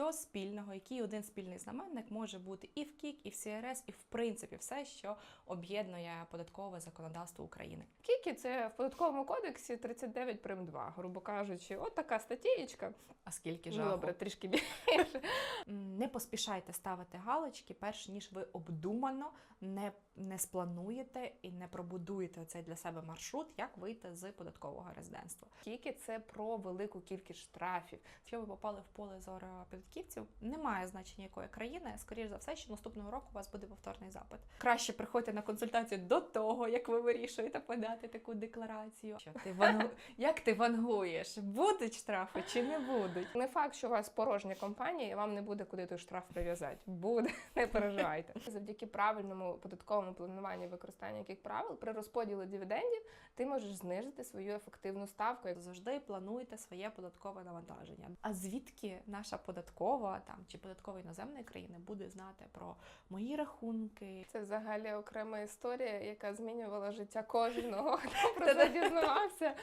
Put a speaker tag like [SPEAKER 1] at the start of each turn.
[SPEAKER 1] що спільного, який один спільний знаменник може бути і в КІК, і в СРС, і в принципі все, що об'єднує податкове законодавство України.
[SPEAKER 2] Кікі це в податковому кодексі 39 прим 2, грубо кажучи, от така статтєчка.
[SPEAKER 1] А скільки
[SPEAKER 2] Ну, добре, трішки більше.
[SPEAKER 1] Не поспішайте ставити галочки, перш ніж ви обдумано не, не сплануєте і не пробудуєте цей для себе маршрут, як вийти з податкового резидентства.
[SPEAKER 2] Кікі це про велику кількість штрафів.
[SPEAKER 1] Якщо ви попали в поле зору податківців, немає значення якої країни. Скоріш за все, що наступного року у вас буде повторний запит. Краще приходьте на консультацію до того, як ви вирішуєте подати таку декларацію. Що ти вангу... як ти вангуєш? Будуть штрафи чи не будуть?
[SPEAKER 2] Не факт, що у вас порожня компанія, і вам не буде куди той штраф прив'язати. Буде, не переживайте. Завдяки правильному податковому плануванню і використанню яких правил при розподілі дивідендів ти можеш знизити свою ефективну ставку.
[SPEAKER 1] Завжди плануйте своє податкове навантаження. А звідки наша податкова там чи податкова іноземної країни буде знати про мої рахунки?
[SPEAKER 2] Це взагалі окрема історія, яка змінювала життя кожного, хто про це дізнавався.